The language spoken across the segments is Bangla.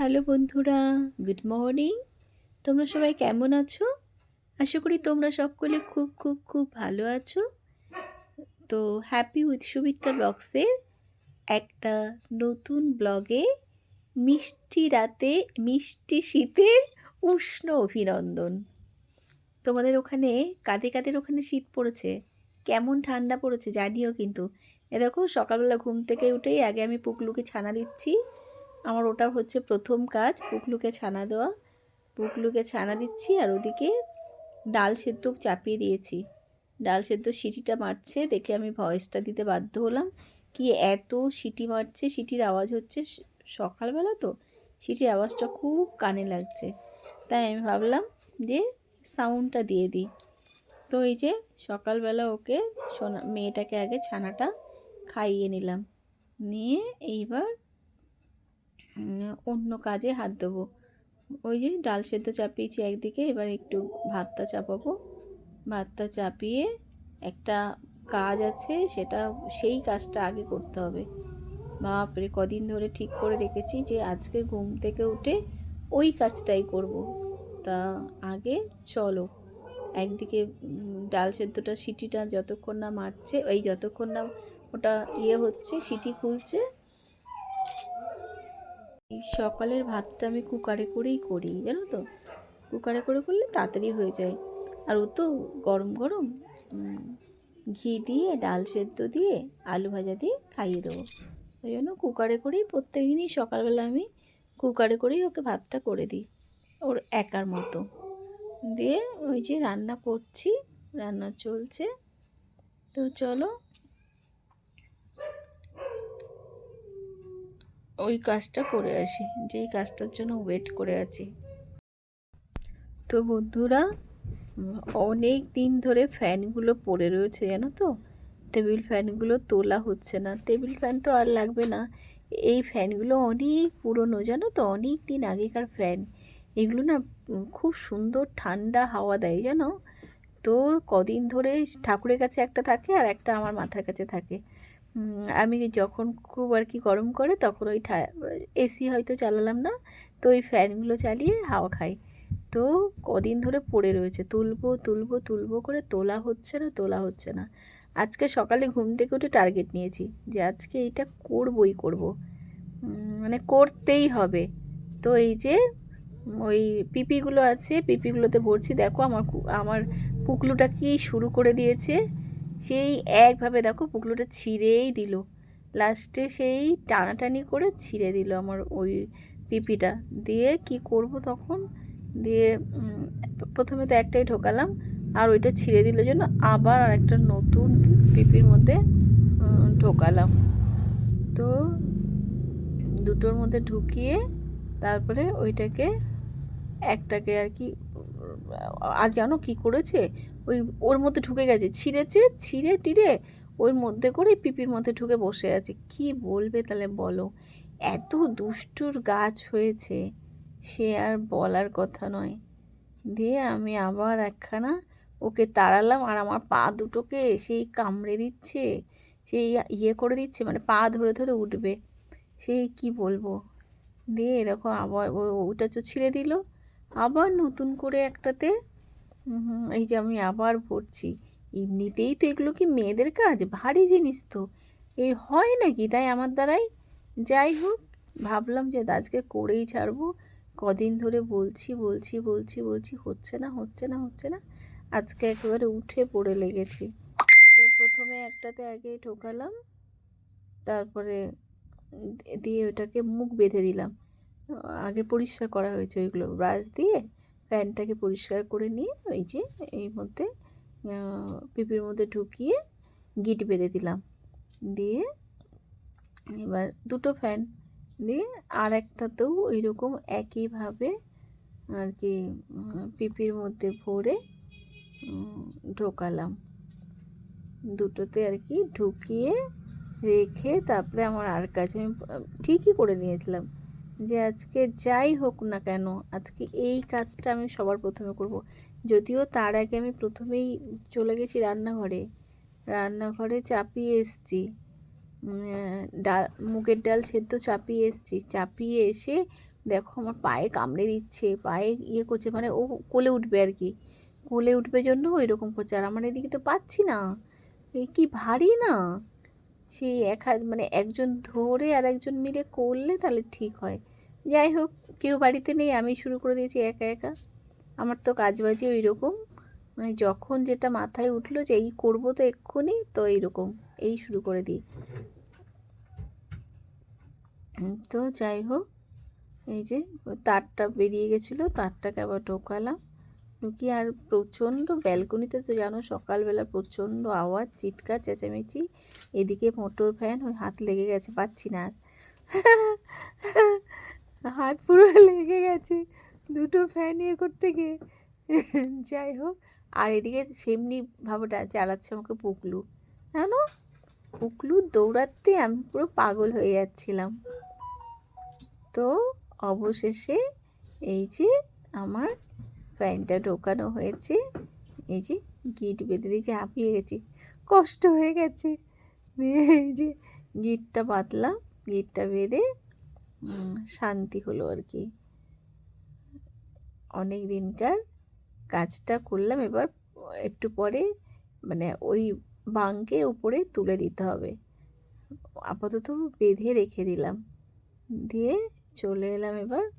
হ্যালো বন্ধুরা, গুড মর্নিং। তোমরা সবাই কেমন আছো? আশা করি তোমরা সকলে খুব খুব খুব ভালো আছো। তো হ্যাপি উইথ সুমিত্রা ব্লগসের একটা নতুন ব্লগে মিষ্টি রাতে, মিষ্টি শীতের উষ্ণ অভিনন্দন। তোমাদের ওখানে কাঁদে কাদের ওখানে শীত পড়েছে? কেমন ঠান্ডা পড়েছে জানিও কিন্তু। এ দেখো, সকালবেলা ঘুম থেকে উঠেই আগে আমি পুকলুকে ছানা দিচ্ছি। আমার ওটা হচ্ছে প্রথম কাজ পুকলুকে ছানা দেওয়া। পুকলুকে ছানা দিচ্ছি আর ওদিকে ডাল সেদ্ধ চাপিয়ে দিয়েছি। ডাল সেদ্ধ সিটিটা মারছে, দেখে আমি ভয়েসটা দিতে বাধ্য হলাম। কি এত সিটি মারছে, সিটির আওয়াজ হচ্ছে সকালবেলা তো। সিটির আওয়াজটা খুব কানে লাগছে। তাই আমি ভাবলাম যে সাউন্ডটা দিয়ে দিই। তো এই যে সকালবেলা ওকে সোনা, মেয়েটাকে আগে ছানাটা খাইয়ে নিলাম। নিয়ে এইবার অন্য কাজে হাত দেবো। ওই যে ডাল সেদ্ধ চাপিয়েছি একদিকে, এবার একটু ভাতটা চাপাবো। ভাতটা চাপিয়ে একটা কাজ আছে, সেটা সেই কাজটা আগে করতে হবে। বাপরে, কদিন ধরে ঠিক করে রেখেছি যে আজকে ঘুম থেকে উঠে ওই কাজটাই করব। তা আগে চলো, একদিকে ডাল সেদ্ধটা, সিটিটা যতক্ষণ না মারছে, এই যতক্ষণ না ওটা ইয়ে হচ্ছে, সিটি খুলছে সকালের ভাতটা আমি কুকারে করেই করি, জানো তো? কুকারে করে করলে তাড়াতাড়ি হয়ে যায়। আর ও তো গরম গরম ঘি দিয়ে, ডাল সেদ্ধ দিয়ে, আলু ভাজা দিয়ে খাইয়ে দেবো। ওই জন্য কুকারে করেই প্রত্যেক দিনই সকালবেলা আমি কুকারে করেই ওকে ভাতটা করে দিই, ওর একার মতো। দিয়ে ওই যে রান্না করছি, রান্না চলছে। তো চলো ওই কাজটা করে আসি, যেই কাজটার জন্য ওয়েট করে আছি। তো বন্ধুরা, অনেক দিন ধরে ফ্যানগুলো পড়ে রয়েছে, জানো তো? টেবিল ফ্যানগুলো তোলা হচ্ছে না। টেবিল ফ্যান তো আর লাগবে না। এই ফ্যানগুলো অনেক পুরনো, জানো তো? অনেক দিন আগেকার ফ্যান। এগুলো না খুব সুন্দর ঠান্ডা হাওয়া দেয়, জানো? তো কদিন ধরে ঠাকুরের কাছে একটা থাকে আর একটা আমার মাথার কাছে থাকে। আমি যখন খুব আর কি গরম করে তখন ওই এসি হয়তো চালালাম না, তো ওই ফ্যানগুলো চালিয়ে হাওয়া খাই। তো কদিন ধরে পড়ে রয়েছে, তুলবো তুলবো তুলবো করে তোলা হচ্ছে না, তোলা হচ্ছে না। আজকে সকালে ঘুম থেকে উঠে টার্গেট নিয়েছি যে আজকে এইটা করবই করব। মানে করতেই হবে। তো এই যে ওই পিপিগুলো আছে, পিপিগুলোতে ভরছি, দেখো আমার আমার পুকলুটা কি শুরু করে দিয়েছে। সেই একভাবে দেখো পুকলুটা ছিঁড়েই দিল। লাস্টে সেই টানাটানি করে ছিঁড়ে দিল আমার ওই পিপিটা। দিয়ে কি করব তখন? দিয়ে প্রথমে তো একটাই ঢোকালাম, আর ওইটা ছিঁড়ে দিল জন্য আবার আর একটা নতুন পিপির মধ্যে ঢোকালাম। তো দুটোর মধ্যে ঢুকিয়ে তারপরে ওইটাকে একটাকে আর কি আর জানো কি করেছে? ওই ওর মধ্যে ঢুকে গেছে, ছিঁড়েছে, ছিঁড়ে টিড়ে ওর মধ্যে করে পিপির মধ্যে ঢুকে বসে আছে। কি বলবে তাহলে বলো? এত দুষ্টুর গাছ হয়েছে, সে আর বলার কথা নয়। দিয়ে আমি আবার একখানা ওকে তাড়ালাম আর আমার পা দুটোকে সেই কামড়ে দিচ্ছে, সেই ইয়ে করে দিচ্ছে মানে পা ধরে ধরে উঠবে। সেই কি বলব? দিয়ে দেখো আবার ওটা ছিঁড়ে দিল। আবার নতুন করে একটাতে এই যে আমি আবার ভরছি। এমনিতেই তো এগুলো কি মেয়েদের কাজ? ভারী জিনিস তো। এই হয় নাকি? তাই আমার দ্বারাই? যাই হোক, ভাবলাম যে আজকে করেই ছাড়বো। কদিন ধরে বলছি বলছি বলছি বলছি, হচ্ছে না হচ্ছে না হচ্ছে না। আজকে একেবারে উঠে পড়ে লেগেছি। তো প্রথমে একটাতে আগে ঢোকালাম, তারপরে দিয়ে ওটাকে মুখ বেঁধে দিলাম। আগে পরিষ্কার করা হয়েছে ওইগুলো ব্রাশ দিয়ে প্যানটাকে পরিষ্কার করে নিয়ে ওই যে এই মধ্যে পিপির মধ্যে ঢুকিয়ে গিট বেঁধে দিলাম। দিয়ে এবার দুটো ফ্যান দিয়ে আর একটাতেও ওই রকম একইভাবে আর কি পিপির মধ্যে ভরে ঢোকালাম। দুটোতে আর কি ঢুকিয়ে রেখে তারপরে আমার আর কাজ আমি ঠিকই করে নিয়েছিলাম। যে আজকে যাই হোক না কেন, আজকে এই কাজটা আমি সবার প্রথমে করব। যদিও তার আগে আমি প্রথমেই চলে গেছি রান্নাঘরে। রান্নাঘরে চাপিয়ে এসছি। ডাল, মুগের ডাল সেদ্ধ চাপিয়ে এসছি। চাপিয়ে এসে দেখো আমার পায়ে কামড়ে দিচ্ছে, পায়ে ইয়ে করছে মানে ও কোলে উঠবে আর কি। কোলে উঠবে জন্য ওই রকম করছে। আর আমার এদিকে তো পাচ্ছি না। কি ভারী না। সেই এক মানে একজন ধরে আর একজন মিলে করলে তাহলে ঠিক হয়। যাই হোক কেউ বাড়িতে নেই, আমি শুরু করে দিয়েছি একা একা। আমার তো কাজ বাজে ওই রকম মানে যখন যেটা মাথায় উঠল যে এই করব তো এক্ষুনি, তো এইরকম। এই শুরু করে দিই। তো যাই হোক এই যে তারটা বেরিয়ে গেছিল, তারটাকে আবার ঢোকালাম। ঢুকিয়ে আর প্রচণ্ড ব্যালকনিতে তো জানো, সকালবেলা প্রচণ্ড আওয়াজ, চিৎকার, চেঁচামেচি। এদিকে মোটর ফ্যান, ওই হাত লেগে গেছে, পাচ্ছি না আর। হাত পুরো লেগে গেছে। দুটো ফ্যান ইয়ে করতে গিয়ে। যাই হোক, আর এদিকে সেমনি ভাবটা চালাচ্ছে আমাকে পুকলু। জানো? পুকলু দৌড়াতে আমি পুরো পাগল হয়ে যাচ্ছিলাম। তো অবশেষে এই যে আমার ফ্যানটা ঢোকানো হয়েছে। এই যে গিট বেঁধে দিয়েছি হাঁপিয়ে গেছি। কষ্ট হয়ে গেছে। এই যে গিটটা বাঁধলাম। গিটটা বেঁধে শান্তি হলো আর কি। অনেক দিনকার কাজটা করলাম, এবার একটু পরে মানে ওই বাঙ্কে উপরে তুলে দিতে হবে। আপাতত বেঁধে রেখে দিলাম। দিয়ে চলে এলাম এবার।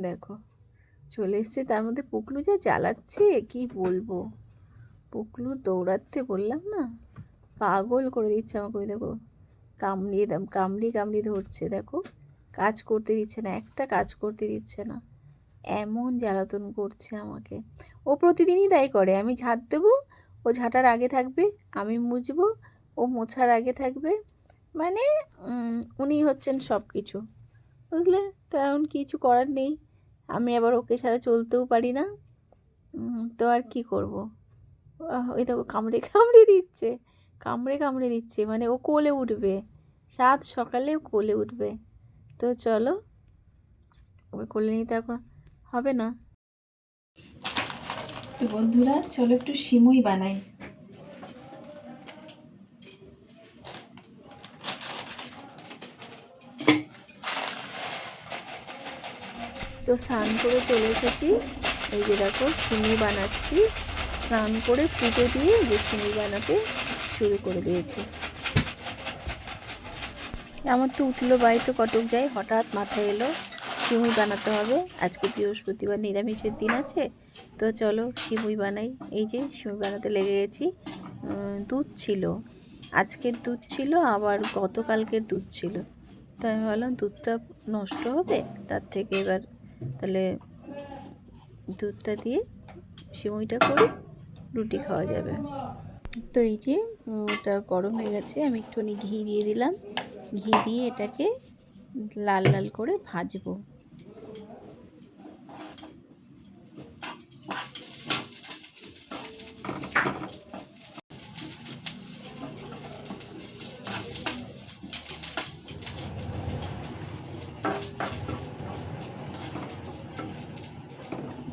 দেখো, চলে এসছে, তার মধ্যে পুকলু যা জ্বালাচ্ছে, কি বলব? পুকলু দৌড়াতে বললাম না? পাগল করে দিচ্ছে আমাকে দেখো। কামড়িয়ে দাম কামড়িয়ে কামড়িয়ে ধরছে, দেখো। কাজ করতে দিচ্ছে না, একটা কাজ করতে দিচ্ছে না। এমন জ্বালাতন করছে আমাকে। ও প্রতিদিনই তাই করে, আমি ঝাঁট দেবো, ও ঝাঁটার আগে থাকবে, আমি মুছবো, ও মোছার আগে থাকবে। মানে উনি হচ্ছেন সব কিছু বুঝলে? তো এমন কিছু করার নেই, আমি আবার ওকে ছাড়া চলতেও পারি না। তো আর কি করব? ওই দেখো, কামড়ে কামড়ে দিচ্ছে, কামড়ে কামড়ে দিচ্ছে মানে ও কোলে উঠবে। সাত সকালে কোলে উঠবে। তো চলো, ওকে কোলে নিতে এখন হবে না। তো বন্ধুরা, চলো একটু সিমুই বানাই। তো স্নান করে চলে এসেছি। এই যে দেখো, সিমুই বানাচ্ছি। স্নান করে পুজো দিয়ে যে সিমুই বানাতে শুরু করে দিয়েছি। আমার তো উঠল বাড়িতে কটক যাই, হঠাৎ মাথায় এলো সিমুই বানাতে হবে। আজকে বৃহস্পতিবার নিরামিষের দিন আছে, তো চলো সিমুই বানাই। এই যে সিমুই বানাতে লেগে গেছি। দুধ ছিল। আজকের দুধ ছিল, আবার গতকালকের দুধ ছিল। তো আমি ভাবলাম দুধটা নষ্ট হবে, তার থেকে এবার তাহলে দুধটা দিয়ে সিমুইটা করে রুটি খাওয়া যাবে। তো এই যে ওটা গরম হয়ে গেছে, আমি একটুখানি ঘি দিয়ে দিলাম। ঘি দিয়ে এটাকে লাল লাল করে ভাজবো।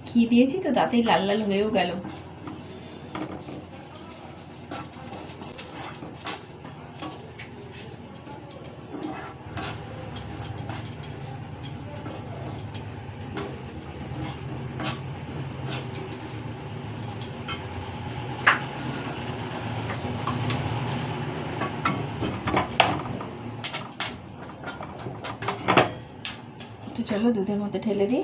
ঘি দিয়েছি তো, তাতেই লাল লাল হয়েও গেল। চলো দুধের মধ্যে ঢেলে দিই।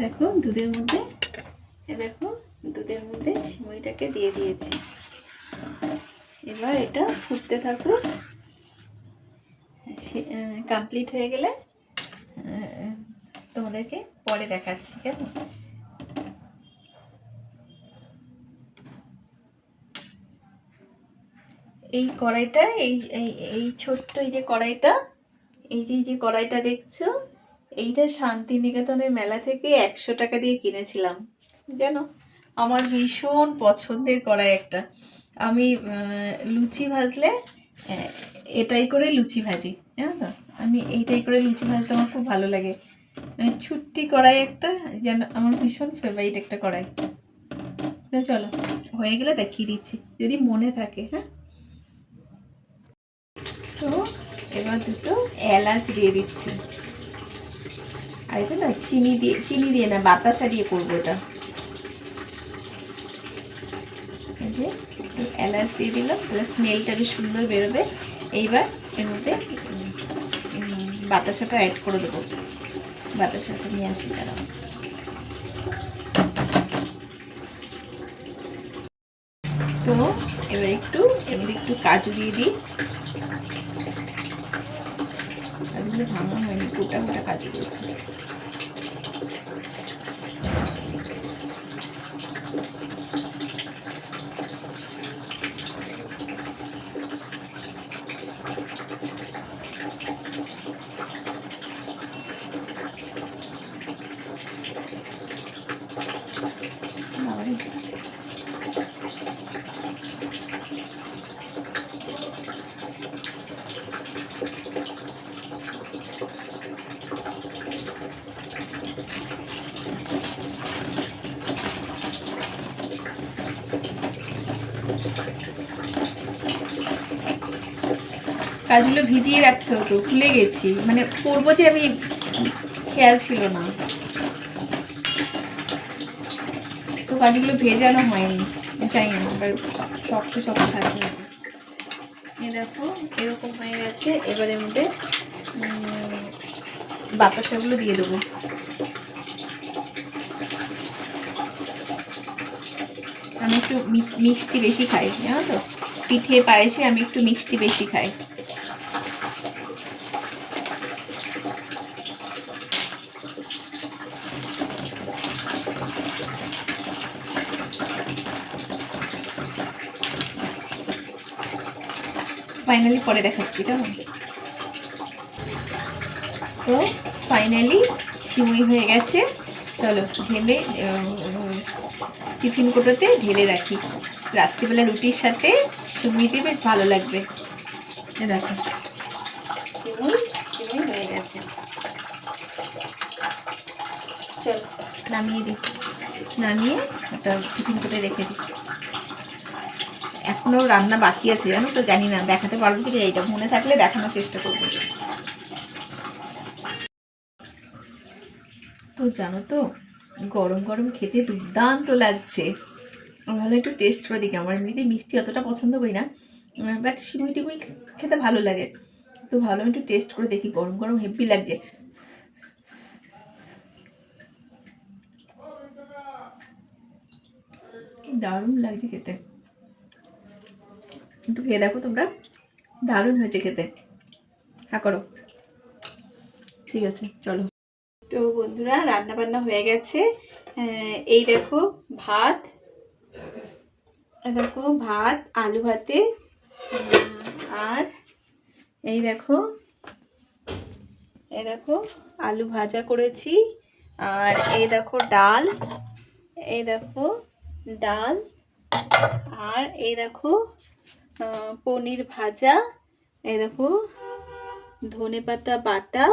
দেখো দুধের মধ্যে দেখো দুধের মধ্যে সিমইটাকে দিয়ে দিয়েছি। এবার এটা ফুটতে থাকুক। কমপ্লিট হয়ে গেলে তোমাদেরকে পরে দেখাচ্ছি, কেমন? এই কড়াইটা, এই এই ছোট্ট এই যে কড়াইটা, এই যে যে কড়াইটা দেখছ, এইটা শান্তিনিকেতনের মেলা থেকে একশো টাকা দিয়ে কিনেছিলাম। জানো? আমার ভীষণ পছন্দের কড়াই একটা। আমি লুচি ভাজলে এটাই করে লুচি ভাজি জানো তো? আমি এইটাই করে লুচি ভাজতে আমার খুব ভালো লাগে। আহ, ছুট্টি কড়াই একটা যেন আমার ভীষণ ফেভারিট একটা কড়াই। চলো হয়ে গেলে দেখিয়ে দিচ্ছি যদি মনে থাকে হ্যাঁ? তো এবার দুটো এলাচ দিয়ে দিচ্ছি। আর এটা না চিনি দিয়ে চিনি দিয়ে না বাতাসা দিয়ে করব এটা। যে এলাচ দিয়ে দিলাম তাহলে স্মেলটা বেশ সুন্দর বেরোবে। এইবার এর মধ্যে বাতাসাটা অ্যাড করে দেবো। বাতাসাটা নিয়ে আসি তারা। তো এবার একটু মধ্যে একটু কাজু দিয়ে দিই। কাজুগুলো ভাঙা হয়নি, গোটা গোটা কাজু রয়েছে কাজগুলো ভিজিয়ে রাখতে হতো, ভুলে গেছি। মানে করব যে আমি খেয়াল ছিল না। তো কাজগুলো ভেজানো হয়নি জানি না, এবার শক্ত শক্ত হবে এই দেখো, এরকম হয়ে গেছে, এবারে মধ্যে বাতাসাগুলো দিয়ে দেবো। আমি একটু মিষ্টি বেশি খাই, জানো তো? পিঠে পায়েসে আমি একটু মিষ্টি বেশি খাই। ফাইনালি পরে দেখাচ্ছি, কেমন? তো ফাইনালি সিমুই হয়ে গেছে। চলো ঢেলে টিফিন কোটোতে ঢেলে রাখি। রাত্রিবেলা রুটির সাথে সিমুইতে বেশ ভালো লাগবে। দেখো, সিমুই সিমুই হয়ে গেছে। চলো, নামিয়ে দিই। নামিয়ে ওটা টিফিন কোটে রেখে দিই। এখনও রান্না বাকি আছে, জানো তো? জানি না, দেখাতে পারব কি এইটা মনে থাকলে দেখানোর চেষ্টা করব। তো জানো তো, গরম গরম খেতে দুর্দান্ত লাগছে। ভালো একটু টেস্ট করে দিকে আমার এমনিতে মিষ্টি অতটা পছন্দ করি না বাট সিমুই টিমুই খেতে ভালো লাগে। তো ভালো একটু টেস্ট করে দেখি, গরম গরম হেভি লাগছে। দারুণ লাগছে খেতে। একটু খেয়ে দেখো তোমরা। দারুণ হয়েছে খেতে। হ্যাঁ করো। ঠিক আছে, চলো। তো বন্ধুরা রান্না বান্না হয়ে গেছে। এই দেখো ভাত দেখো ভাত, আলু ভাতে আর এই দেখো এই দেখো আলু ভাজা করেছি। আর এই দেখো ডাল, এই দেখো ডাল, আর এই দেখো পনির ভাজা, এই দেখো, ধনে পাতা বাটা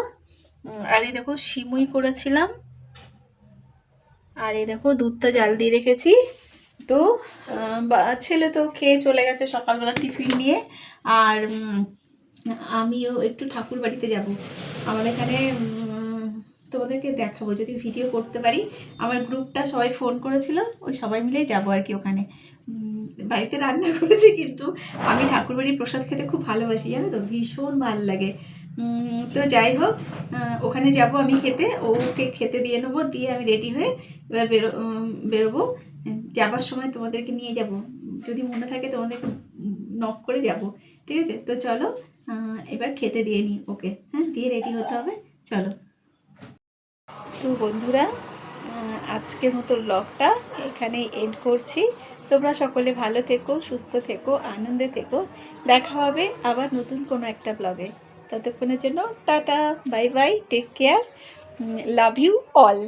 আর এই দেখো সিমুই করেছিলাম। আর এই দেখো দুধটা জাল দিয়ে রেখেছি। তো ছেলে তো খেয়ে চলে গেছে সকালবেলা টিফিন নিয়ে। আর আমিও একটু ঠাকুর বাড়িতে যাব। আমাদের এখানে তোমাদেরকে দেখাবো, যদি ভিডিও করতে পারি। আমার গ্রুপটা সবাই ফোন করেছিল, ওই সবাই মিলেই যাব আর কি ওখানে। বাড়িতে রান্না করেছি, কিন্তু আমি ঠাকুরবাড়ির প্রসাদ খেতে খুব ভালোবাসি, জানো তো? ভীষণ ভালো লাগে। তো যাই হোক ওখানে যাব আমি খেতে, ওকে খেতে দিয়ে নেব, দিয়ে আমি রেডি হয়ে এবার বেরো বেরোবো। যাবার সময় তোমাদেরকে নিয়ে যাব। যদি মনে থাকে তোমাদেরকে নক করে যাব, ঠিক আছে? তো চলো এবার খেতে দিয়ে নিই ওকে হ্যাঁ? দিয়ে রেডি হতে হবে, চলো। তো বন্ধুরা আজকের মতো ব্লগটা এখানেই এন্ড করছি। তোমরা সকলে ভালো থেকো, সুস্থ থেকো, আনন্দে থেকো। দেখা হবে আবার নতুন কোনো একটা ব্লগে ততক্ষণের জন্য tata, bye bye take care love you all